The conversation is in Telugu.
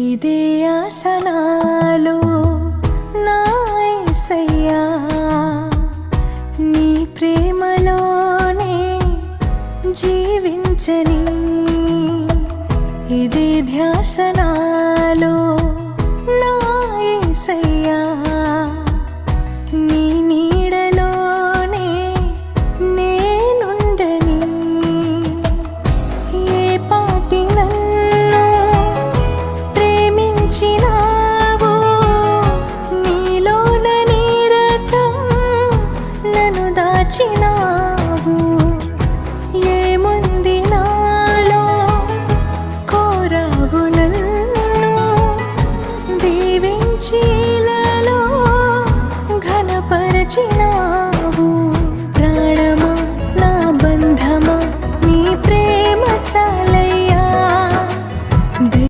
ఇదే ఆసనాలు నాయసయ్యా నీ ప్రేమలోనే జీవించని ఇదే ధ్యాసనాలు నన్ను ఏముంది నాలో? కోరావు నన్ను దీవించిలలో ఘనపరచినా